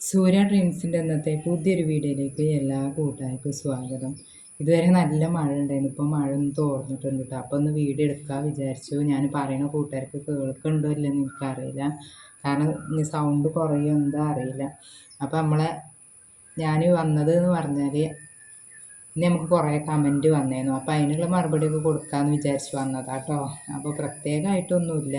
സൂര്യ ഡ്രീംസിന്റെ ഇന്നത്തെ പുതിയൊരു വീഡിയോയിലേക്ക് എല്ലാ കൂട്ടുകാർക്കും സ്വാഗതം. ഇതുവരെ നല്ല മഴ ഉണ്ടായിരുന്നു. ഇപ്പോൾ മഴ ഒന്ന് തോർന്നിട്ടുണ്ട് കേട്ടോ. അപ്പോൾ ഒന്ന് വീഡിയോ എടുക്കാൻ വിചാരിച്ചു. ഞാൻ പറയുന്ന കൂട്ടുകാർക്ക് കേൾക്കുന്നുണ്ടോ ഇല്ലെന്ന് എനിക്കറിയില്ല. കാരണം ഇനി സൗണ്ട് കുറയോ എന്താ അറിയില്ല. അപ്പോൾ നമ്മളെ ഞാൻ വന്നത് എന്ന് പറഞ്ഞാൽ ഇനി നമുക്ക് കുറേ കമന്റ് വന്നേന്നു അപ്പോൾ അതിനുള്ള മറുപടിയൊക്കെ കൊടുക്കാമെന്ന് വിചാരിച്ച് വന്നതാട്ടോ അപ്പോൾ പ്രത്യേകമായിട്ടൊന്നുമില്ല.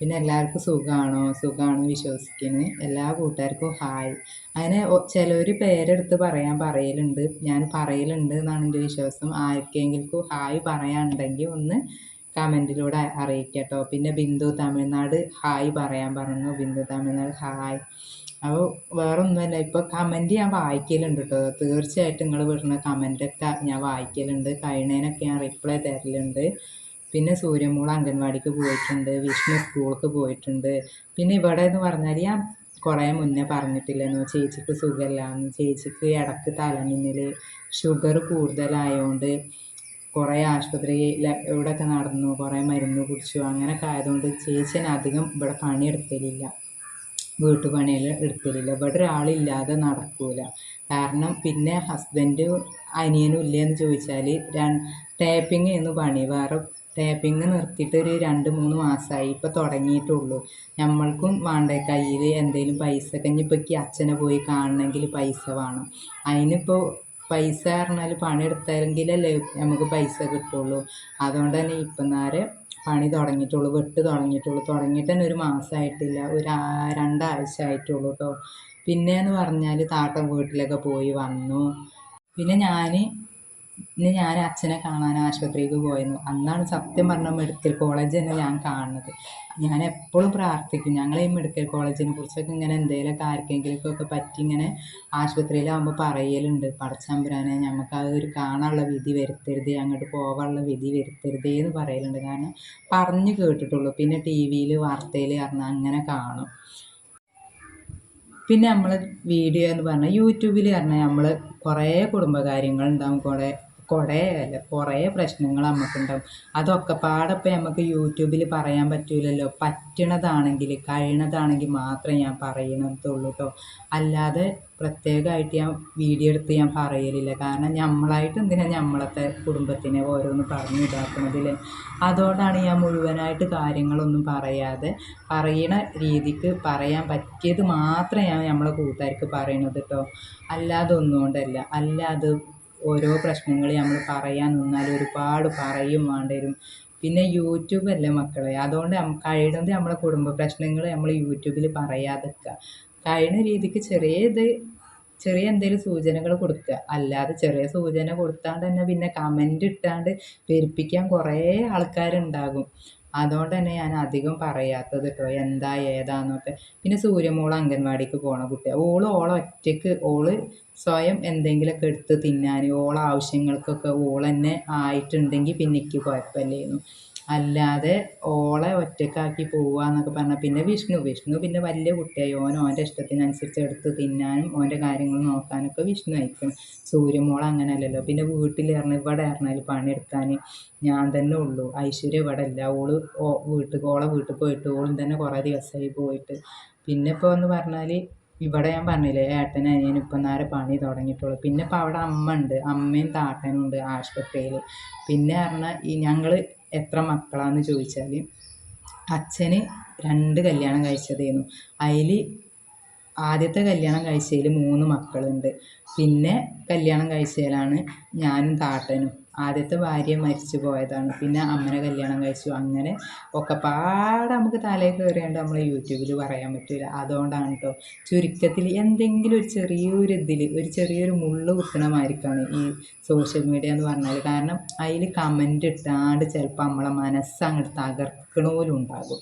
പിന്നെ എല്ലാവർക്കും സുഖമാണോ സുഖമാണോ വിശ്വസിക്കുന്നത് എല്ലാ കൂട്ടുകാർക്കും ഹായ്. അങ്ങനെ ചിലർ പേരെടുത്ത് പറയാൻ പറയലുണ്ട്. ഞാൻ പറയലുണ്ട് എന്നാണ് എന്റെ വിശ്വാസം. ആർക്കെങ്കിലും ഹായ് പറയാനുണ്ടെങ്കിൽ ഒന്ന് കമന്റിലൂടെ അറിയിക്കട്ടോ. പിന്നെ ബിന്ദു തമിഴ്നാട് ഹായ് പറയാൻ പറഞ്ഞു. ബിന്ദു തമിഴ്നാട് ഹായ്. അപ്പോൾ വേറെ ഒന്നുമല്ല ഇപ്പോൾ കമന്റ് ഞാൻ വായിക്കലുണ്ട് കേട്ടോ. തീർച്ചയായിട്ടും നിങ്ങൾ വിടുന്ന കമന്റൊക്കെ ഞാൻ വായിക്കലുണ്ട്. കഴിയണേനൊക്കെ ഞാൻ റിപ്ലൈ തരലുണ്ട്. പിന്നെ സൂര്യമോൾ അംഗൻവാടിക്ക് പോയിട്ടുണ്ട് വിഷ്ണു സ്കൂൾക്ക് പോയിട്ടുണ്ട്. പിന്നെ ഇവിടെ എന്ന് പറഞ്ഞാൽ ഞാൻ കുറേ മുന്നേ പറഞ്ഞിട്ടില്ലെന്നു ചേച്ചിക്ക് സുഖമില്ലാന്ന് ചേച്ചിക്ക് ഇടയ്ക്ക് തലമിന്നൽ ഷുഗർ കൂടുതലായതുകൊണ്ട് കുറേ ആശുപത്രി ഇവിടെയൊക്കെ നടന്നു കുറേ മരുന്ന് കുടിച്ചു. അങ്ങനെയൊക്കെ ആയതുകൊണ്ട് ചേച്ചിന് അധികം ഇവിടെ പണിയെടുക്കലില്ല വീട്ടുപണിയെല്ലാം എടുക്കലില്ല. ഇവിടെ ഒരാളില്ലാതെ നടക്കൂല. കാരണം പിന്നെ ഹസ്ബൻഡ് അനിയനും ഇല്ലയെന്ന് ചോദിച്ചാൽ ടേപ്പിംഗ് എന്ന് പണി. വേറെ ടാപ്പിങ് നിർത്തിയിട്ട് ഒരു രണ്ട് മൂന്ന് മാസമായി. ഇപ്പോൾ തുടങ്ങിയിട്ടുള്ളൂ. നമ്മൾക്കും വേണ്ട കയ്യിൽ എന്തെങ്കിലും പൈസ ഇനിയിപ്പോൾ അച്ഛനെ പോയി കാണണമെങ്കിൽ പൈസ വേണം. അതിനിപ്പോൾ പൈസ പറഞ്ഞാൽ പണിയെടുത്തെങ്കിലല്ലേ നമുക്ക് പൈസ കിട്ടുള്ളൂ. അതുകൊണ്ട് തന്നെ ഇപ്പം നേരെ പണി തുടങ്ങിയിട്ടുള്ളൂ വെട്ട് തുടങ്ങിയിട്ടുള്ളൂ. തുടങ്ങിയിട്ട് തന്നെ ഒരു മാസമായിട്ടില്ല ഒരു രണ്ടാഴ്ച ആയിട്ടുള്ളൂ കേട്ടോ പിന്നെയെന്ന് പറഞ്ഞാൽ താട്ടം വീട്ടിലൊക്കെ പോയി വന്നു. പിന്നെ ഞാൻ ഇന്ന് ഞാൻ അച്ഛനെ കാണാൻ ആശുപത്രിക്ക് പോയിരുന്നു. അന്നാണ് സത്യം പറഞ്ഞ മെഡിക്കൽ കോളേജ് തന്നെ ഞാൻ കാണുന്നത്. ഞാൻ എപ്പോഴും പ്രാർത്ഥിക്കും ഞങ്ങൾ ഈ മെഡിക്കൽ കോളേജിനെ കുറിച്ചൊക്കെ ഇങ്ങനെ എന്തെങ്കിലുമൊക്കെ ആർക്കെങ്കിലുമൊക്കെ പറ്റി ഇങ്ങനെ ആശുപത്രിയിലാകുമ്പോൾ പറയലുണ്ട്. പടച്ചമ്പുരാനെ നമുക്ക് ആ ഒരു കാണാനുള്ള വിധി വരുത്തരുത് അങ്ങോട്ട് പോകാനുള്ള വിധി വരുത്തരുതേ എന്ന് പറയലുണ്ട്. കാരണം പറഞ്ഞു കേട്ടിട്ടുള്ളൂ. പിന്നെ ടി വിയിൽ വാർത്തയിൽ പറഞ്ഞാൽ അങ്ങനെ കാണും. പിന്നെ നമ്മൾ വീഡിയോ എന്ന് പറഞ്ഞാൽ യൂട്യൂബിൽ പറഞ്ഞാൽ നമ്മൾ കുറേ കുടുംബകാര്യങ്ങളുണ്ടാവും കുറേ കുറേ അല്ല? കുറേ പ്രശ്നങ്ങൾ നമുക്കുണ്ടാവും അതൊക്കെ പാടപ്പം നമുക്ക് യൂട്യൂബിൽ പറയാൻ പറ്റൂലല്ലോ. പറ്റണതാണെങ്കിൽ കഴിയണതാണെങ്കിൽ മാത്രമേ ഞാൻ പറയണതുള്ളൂ കേട്ടോ അല്ലാതെ പ്രത്യേകമായിട്ട് ഞാൻ വീഡിയോ എടുത്ത് ഞാൻ പറയലില്ല. കാരണം നമ്മളായിട്ട് എന്തിനാണ് നമ്മളത്തെ കുടുംബത്തിനെ ഓരോന്ന് പറഞ്ഞു ഇതാക്കുന്നതിൽ അതുകൊണ്ടാണ് ഞാൻ മുഴുവനായിട്ട് കാര്യങ്ങളൊന്നും പറയാതെ പറയണ രീതിക്ക് പറയാൻ പറ്റിയത് മാത്രമേ ഞാൻ നമ്മളെ കൂട്ടുകാർക്ക് പറയണത് കേട്ടോ അല്ലാതെ ഒന്നുകൊണ്ടല്ല അല്ലാതെ ഓരോ പ്രശ്നങ്ങൾ നമ്മൾ പറയാൻ നിന്നാൽ ഒരുപാട് പറയും വേണ്ടി വരും. പിന്നെ യൂട്യൂബ് അല്ലേ മക്കളെ? അതുകൊണ്ട് കഴിയുന്നത് നമ്മളെ കുടുംബ പ്രശ്നങ്ങൾ നമ്മൾ യൂട്യൂബിൽ പറയാതിരിക്കുക. കഴിയുന്ന രീതിക്ക് ചെറിയ ഇത് ചെറിയ എന്തെങ്കിലും സൂചനകൾ കൊടുക്കുക. അല്ലാതെ ചെറിയ സൂചന കൊടുത്താണ്ട് തന്നെ പിന്നെ കമന്റ് ഇട്ടാണ്ട് പെരുപ്പിക്കാൻ കുറേ ആൾക്കാരുണ്ടാകും. അതുകൊണ്ട് തന്നെ ഞാൻ അധികം പറയാത്തത് കേട്ടോ എന്താ ഏതാന്നൊക്കെ. പിന്നെ സൂര്യമോൾ അംഗൻവാടിക്ക് പോണ കുട്ടി ഓൾ ഓളെ ഒറ്റയ്ക്ക് ഓൾ സ്വയം എന്തെങ്കിലുമൊക്കെ എടുത്ത് തിന്നാൻ ഓളെ ആവശ്യങ്ങൾക്കൊക്കെ ഓൾ തന്നെ ആയിട്ടുണ്ടെങ്കിൽ പിന്നെ എനിക്ക് കുഴപ്പമില്ലായിരുന്നു അല്ലാതെ ഓളെ ഒറ്റക്കാക്കി പോവുക എന്നൊക്കെ പറഞ്ഞാൽ പിന്നെ വിഷ്ണു വിഷ്ണു പിന്നെ വലിയ കുട്ടിയായി. ഓൻ ഓന്റെ ഇഷ്ടത്തിനനുസരിച്ച് എടുത്ത് തിന്നാനും ഓന്റെ കാര്യങ്ങൾ നോക്കാനൊക്കെ വിഷ്ണു അയക്കണം സൂര്യമോൾ അങ്ങനെ അല്ലല്ലോ പിന്നെ വീട്ടിൽ ഇറങ്ങി ഇവിടെ ഇറങ്ങാൽ പണിയെടുക്കാൻ ഞാൻ തന്നെ ഉള്ളൂ. ഐശ്വര്യ ഇവിടെ ഇല്ല. ഓൾ വീട്ടിൽ ഓളെ വീട്ടിൽ പോയിട്ട് ഓളും തന്നെ കുറേ ദിവസമായി പോയിട്ട്. പിന്നെ ഇപ്പോൾ എന്ന് പറഞ്ഞാൽ ഇവിടെ ഞാൻ പറഞ്ഞില്ലേ ഏട്ടനും അനിയനും ഇപ്പം നേരെ പണി തുടങ്ങിയിട്ടുള്ളൂ. പിന്നെ ഇപ്പം അവിടെ അമ്മ ഉണ്ട്. അമ്മയും താട്ടനും ഉണ്ട് ആശുപത്രിയിൽ പിന്നെ പറഞ്ഞാൽ ഈ ഞങ്ങൾ എത്ര മക്കളാന്ന് ചോദിച്ചാൽ അച്ഛന് രണ്ട് കല്യാണം കഴിച്ചതേനു അതിൽ ആദ്യത്തെ കല്യാണം കഴിച്ചതിൽ മൂന്ന് മക്കളുണ്ട്. പിന്നെ കല്യാണം കഴിച്ചതിലാണ് ഞാനും താട്ടനും ആദ്യത്തെ ഭാര്യ മരിച്ചു പോയതാണ്. പിന്നെ അമ്മനെ കല്യാണം കഴിച്ചു. അങ്ങനെ ഒക്കെ പാടെ നമുക്ക് തലയിൽ കയറിയാണ്ട് നമ്മൾ യൂട്യൂബിൽ പറയാൻ പറ്റില്ല അതുകൊണ്ടാണ് കേട്ടോ ചുരുക്കത്തിൽ എന്തെങ്കിലും ഒരു ചെറിയൊരു ഇതിൽ ഒരു ചെറിയൊരു മുള്ളു കുത്തണമായിരിക്കാണ് ഈ സോഷ്യൽ മീഡിയ എന്ന് പറഞ്ഞാൽ കാരണം അതിൽ കമന്റ് ഇട്ടാണ്ട് ചിലപ്പോൾ നമ്മളെ മനസ്സങ്ങോട്ട് തകർക്കണ ഉണ്ടാകും.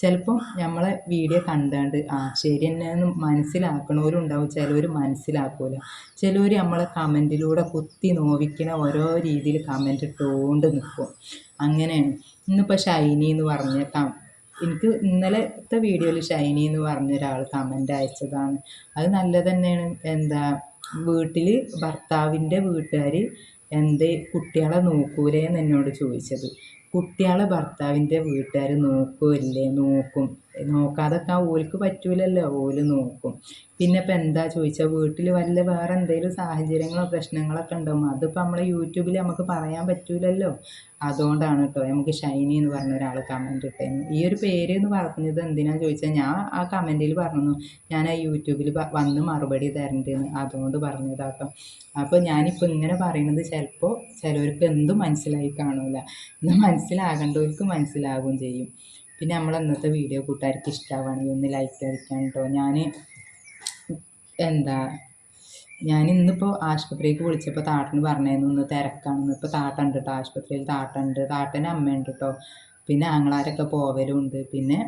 ചിലപ്പം നമ്മളെ വീഡിയോ കണ്ടാണ്ട് ആ ശരി തന്നെയെന്ന് മനസ്സിലാക്കണവരും ഉണ്ടാവും ചിലവർ മനസ്സിലാക്കൂല. ചിലവർ നമ്മളെ കമന്റിലൂടെ കുത്തി നോവിക്കണ ഓരോ രീതിയിൽ കമന്റ് ഇട്ടുകൊണ്ട് നിൽക്കും അങ്ങനെയാണ്. ഇന്നിപ്പോൾ ഷൈനി എന്ന് പറഞ്ഞ എനിക്ക് ഇന്നലത്തെ വീഡിയോയിൽ ഷൈനി എന്ന് പറഞ്ഞ ഒരാൾ കമന്റ് അയച്ചതാണ്. അത് നല്ല തന്നെയാണ്. എന്താ വീട്ടിൽ ഭർത്താവിന്റെ വീട്ടുകാർ എന്തേ കുട്ടികളെ നോക്കൂലേ എന്ന് എന്നോട് ചോദിച്ചത്. കുട്ടികളെ ഭർത്താവിന്റെ വീട്ടുകാർ നോക്കുമല്ലേ നോക്കും. നോക്കാതൊക്കെ ഓൽക്ക് പറ്റൂലല്ലോ ഓൽ നോക്കും. പിന്നെ ഇപ്പം എന്താ ചോദിച്ചാൽ വീട്ടിൽ വല്ല വേറെ എന്തെങ്കിലും സാഹചര്യങ്ങളോ പ്രശ്നങ്ങളൊക്കെ ഉണ്ടാവും അതിപ്പോൾ നമ്മൾ യൂട്യൂബിൽ നമുക്ക് പറയാൻ പറ്റൂലല്ലോ. അതുകൊണ്ടാണ് കേട്ടോ നമുക്ക് ഷൈനി എന്ന് പറഞ്ഞ ഒരാൾ കമന്റ് ഇട്ടേന്ന് ഈ ഒരു പേര് എന്ന് പറഞ്ഞത് എന്തിനാന്ന് ചോദിച്ചാൽ ഞാൻ ആ കമന്റിൽ പറഞ്ഞു ഞാൻ ആ യൂട്യൂബിൽ വന്ന് മറുപടി തരണ്ടെന്ന് അതുകൊണ്ട് പറഞ്ഞതാട്ടോ അപ്പോൾ ഞാനിപ്പോൾ ഇങ്ങനെ പറയുന്നത് ചിലപ്പോൾ ചിലവർക്ക് എന്തും മനസ്സിലായി കാണൂല. എന്നാൽ മനസ്സിലാകേണ്ടവർക്ക് മനസ്സിലാകുകയും ചെയ്യും. പിന്നെ നമ്മൾ ഇന്നത്തെ വീഡിയോ കൂട്ടുകാർക്ക് ഇഷ്ടമാവുകയാണെങ്കിൽ ഒന്ന് ലൈക്ക് അടിക്കാൻ കേട്ടോ ഞാൻ എന്താ ഞാൻ ഇന്നിപ്പോൾ ആശുപത്രിക്ക് വിളിച്ചപ്പോൾ താട്ടന് പറഞ്ഞായിരുന്നു ഇന്ന് തിരക്കാണെന്ന്. ഇപ്പോൾ താട്ടുണ്ട് കേട്ടോ ആശുപത്രിയിൽ താട്ടുണ്ട് താട്ടന് അമ്മയുണ്ട് കേട്ടോ പിന്നെ ആങ്ങളാരൊക്കെ പോവലുണ്ട്. പിന്നെ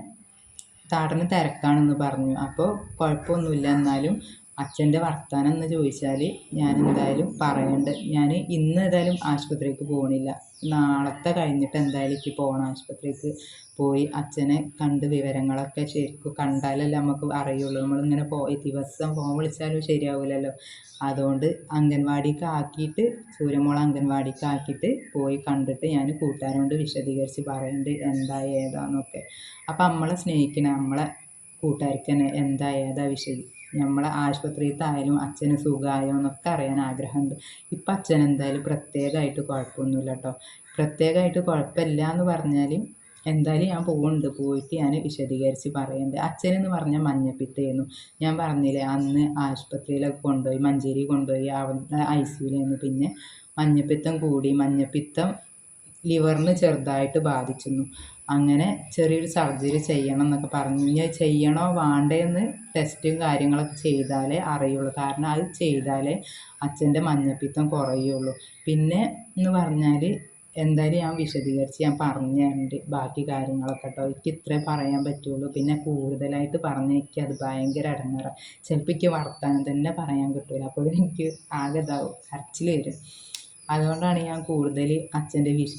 താട്ടന് തിരക്കാണെന്ന് പറഞ്ഞു. അപ്പോൾ കുഴപ്പമൊന്നുമില്ല. എന്നാലും അച്ഛന്റെ വർത്താനം എന്ന് ചോദിച്ചാൽ ഞാൻ എന്തായാലും പറയുന്നുണ്ട് ഞാൻ ഇന്ന് ഏതായാലും ആശുപത്രിക്ക് പോകണില്ല നാളത്തെ കഴിഞ്ഞിട്ട് എന്തായാലും എനിക്ക് പോകണം ആശുപത്രിക്ക്. പോയി അച്ഛനെ കണ്ട് വിവരങ്ങളൊക്കെ ശരിക്കും കണ്ടാലല്ലേ നമുക്ക് അറിയുള്ളൂ. നമ്മളിങ്ങനെ പോയി ദിവസം ഫോൺ വിളിച്ചാലും ശരിയാവില്ലല്ലോ അതുകൊണ്ട് അംഗൻവാടിക്ക് ആക്കിയിട്ട് സൂര്യമോള അംഗൻവാടിക്ക് ആക്കിയിട്ട് പോയി കണ്ടിട്ട് ഞാൻ കൂട്ടുകാരോട് വിശദീകരിച്ച് പറയുന്നുണ്ട് എന്താ ഏതാന്നൊക്കെ. അപ്പം നമ്മളെ സ്നേഹിക്കണേ നമ്മളെ കൂട്ടുകാർക്ക് തന്നെ എന്താ ഏതാ വിഷയം. നമ്മളെ ആശുപത്രിയിലത്തായാലും അച്ഛന് സുഖമായോ എന്നൊക്കെ അറിയാൻ ആഗ്രഹമുണ്ട്. ഇപ്പം അച്ഛൻ എന്തായാലും പ്രത്യേകമായിട്ട് കുഴപ്പമൊന്നുമില്ല കേട്ടോ. പ്രത്യേകമായിട്ട് കുഴപ്പമില്ല എന്ന് പറഞ്ഞാൽ എന്തായാലും ഞാൻ പോകുന്നുണ്ട് പോയിട്ട് ഞാൻ വിശദീകരിച്ച് പറയുന്നത് അച്ഛനെന്ന് പറഞ്ഞാൽ മഞ്ഞപ്പിത്തയായിരുന്നു. ഞാൻ പറഞ്ഞില്ലേ അന്ന് ആശുപത്രിയിലൊക്കെ കൊണ്ടുപോയി മഞ്ചേരി കൊണ്ടുപോയി അവിടെ ഐ സിയിലായിരുന്നു പിന്നെ മഞ്ഞപ്പിത്തം കൂടി. മഞ്ഞപ്പിത്തം ലിവറിന് ചെറുതായിട്ട് ബാധിച്ചിരുന്നു. അങ്ങനെ ചെറിയൊരു സർജറി ചെയ്യണം എന്നൊക്കെ പറഞ്ഞു. അത് ചെയ്യണോ വേണ്ടേ എന്ന് ടെസ്റ്റും കാര്യങ്ങളൊക്കെ ചെയ്താലേ അറിയുള്ളൂ. കാരണം അത് ചെയ്താലേ അച്ഛന്റെ മഞ്ഞപ്പിത്തം കുറയുള്ളൂ. പിന്നെ എന്ന് പറഞ്ഞാൽ എന്തായാലും ഞാൻ വിശദീകരിച്ച് ഞാൻ പറഞ്ഞു തരുന്നുണ്ട് ബാക്കി കാര്യങ്ങളൊക്കെ കേട്ടോ. എനിക്ക് ഇത്രേ പറയാൻ പറ്റുള്ളൂ. പിന്നെ കൂടുതലായിട്ട് പറഞ്ഞാൽ എനിക്ക് അത് ഭയങ്കര ഇടങ്ങേറാണ് ചിലപ്പോൾ എനിക്ക് വർത്തമാനം തന്നെ പറയാൻ കിട്ടില്ല അപ്പോൾ എനിക്ക് ആകെ ഇതാവും കരച്ചിൽ വരും. അതുകൊണ്ടാണ് ഞാൻ കൂടുതൽ അച്ഛന്റെ വിഷ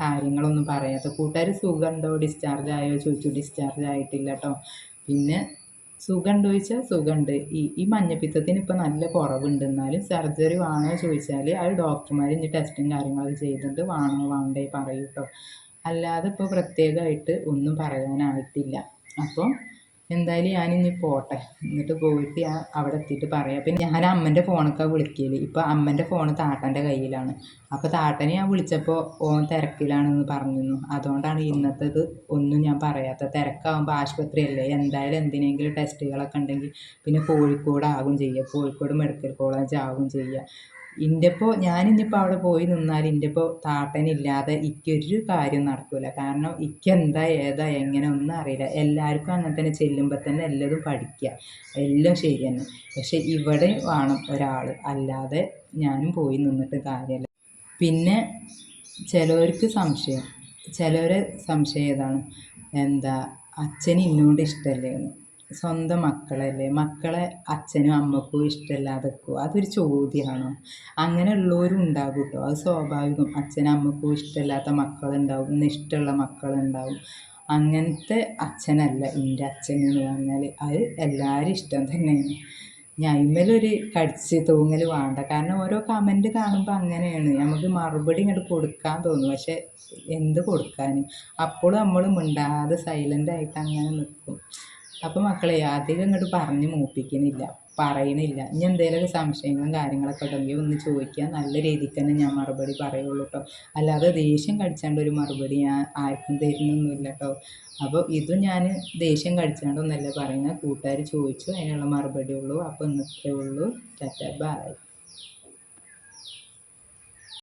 കാര്യങ്ങളൊന്നും പറയാത്തത്. കൂട്ടുകാർ സുഖമുണ്ടോ? ഡിസ്ചാർജ് ആയോ? ചോദിച്ചു. ഡിസ്ചാർജ് ആയിട്ടില്ല കേട്ടോ പിന്നെ സുഖമുണ്ടോ ചോദിച്ചാൽ സുഖമുണ്ട്. ഈ ഈ മഞ്ഞപ്പിത്തത്തിന് ഇപ്പോൾ നല്ല കുറവുണ്ട്. എന്നാലും സർജറി വേണോ ചോദിച്ചാൽ അത് ഡോക്ടർമാർ ഇനി ടെസ്റ്റും കാര്യങ്ങളൊക്കെ ചെയ്തിട്ട് വേണോ വേണ്ടേ പറയൂ കേട്ടോ അല്ലാതെ ഇപ്പോൾ പ്രത്യേകമായിട്ട് ഒന്നും പറയാനായിട്ടില്ല. അപ്പോൾ എന്തായാലും ഞാനിനി പോട്ടെ. എന്നിട്ട് പോയിട്ട് ഞാൻ അവിടെ എത്തിയിട്ട് പറയാം. പിന്നെ ഞാൻ അമ്മന്റെ ഫോണൊക്കെ വിളിക്കൽ. ഇപ്പോൾ അമ്മന്റെ ഫോൺ താട്ടന്റെ കയ്യിലാണ്. അപ്പോൾ താട്ടനെ ഞാൻ വിളിച്ചപ്പോൾ ഓൻ തിരക്കിലാണെന്ന് പറഞ്ഞിരുന്നു. അതുകൊണ്ടാണ് ഇന്നത്തേത് ഒന്നും ഞാൻ പറയാത്ത തിരക്കാവുമ്പോൾ ആശുപത്രിയല്ലേ എന്തായാലും എന്തിനെങ്കിലും ടെസ്റ്റുകളൊക്കെ ഉണ്ടെങ്കിൽ പിന്നെ കോഴിക്കോടാകും ചെയ്യുക കോഴിക്കോട് മെഡിക്കൽ കോളേജ് ആകും ചെയ്യുക ഇന്റെപ്പോൾ ഞാനിന്നിപ്പോൾ അവിടെ പോയി നിന്നാൽ ഇന്റെപ്പോൾ താട്ടനില്ലാതെ ഇക്കൊരു കാര്യം നടക്കില്ല കാരണം ഇക്കെന്താ ഏതാ എങ്ങനെ ഒന്നും അറിയില്ല. എല്ലാവർക്കും അങ്ങനെ തന്നെ ചെല്ലുമ്പോൾ തന്നെ എല്ലതും പഠിക്കുക എല്ലാം ശരി തന്നെ. പക്ഷെ ഇവിടെ വേണം ഒരാൾ അല്ലാതെ ഞാനും പോയി നിന്നിട്ട് കാര്യമല്ല പിന്നെ ചിലവർക്ക് സംശയം. ചിലവരെ സംശയം ഏതാണ്? എന്താ അച്ഛന് ഇന്നോട് ഇഷ്ടമല്ലേ എന്ന് സ്വന്തം മക്കളല്ലേ? മക്കളെ അച്ഛനും അമ്മക്കും ഇഷ്ടമല്ലാതെക്കുമോ അതൊരു ചോദ്യമാണോ. അങ്ങനെ ഉള്ളവരും ഉണ്ടാകും കേട്ടോ അത് സ്വാഭാവികം. അച്ഛനും അമ്മക്കും ഇഷ്ടമില്ലാത്ത മക്കളുണ്ടാവും. ഇന്ന് ഇഷ്ടമുള്ള മക്കളുണ്ടാവും. അങ്ങനത്തെ അച്ഛനല്ല എന്റെ അച്ഛൻ എന്ന് പറഞ്ഞാൽ അത് എല്ലാവരും ഇഷ്ടം തന്നെയാണ്. ഞൈമലൊരു കടിച്ച് തൂങ്ങൽ വേണ്ട. കാരണം ഓരോ കമന്റ് കാണുമ്പോൾ അങ്ങനെയാണ്. നമുക്ക് മറുപടി ഇങ്ങോട്ട് കൊടുക്കാൻ തോന്നും. പക്ഷെ എന്ത് കൊടുക്കാനും? അപ്പോഴും നമ്മൾ മിണ്ടാതെ സൈലന്റ് ആയിട്ട് അങ്ങനെ നിൽക്കും അപ്പോൾ മക്കളെ അധികം ഇങ്ങോട്ട് പറഞ്ഞ് മൂപ്പിക്കുന്നില്ല പറയുന്നില്ല ഇനി എന്തെങ്കിലും സംശയങ്ങളും കാര്യങ്ങളൊക്കെ ഉണ്ടെങ്കിൽ ഒന്ന് ചോദിക്കുക നല്ല രീതിക്ക് തന്നെ ഞാൻ മറുപടി പറയുള്ളൂ കേട്ടോ അല്ലാതെ ദേഷ്യം കടിച്ചാണ്ട് ഒരു മറുപടി ഞാൻ ആർക്കും തരുന്നൊന്നുമില്ല കേട്ടോ അപ്പോൾ ഇതും ഞാൻ ദേഷ്യം കടിച്ചാണ്ടൊന്നല്ല പറയുന്നത് കൂട്ടുകാർ ചോദിച്ചു അതിനുള്ള മറുപടി ഉള്ളൂ. അപ്പോൾ ഇന്നത്തെ ഉള്ളൂ. Tata bye.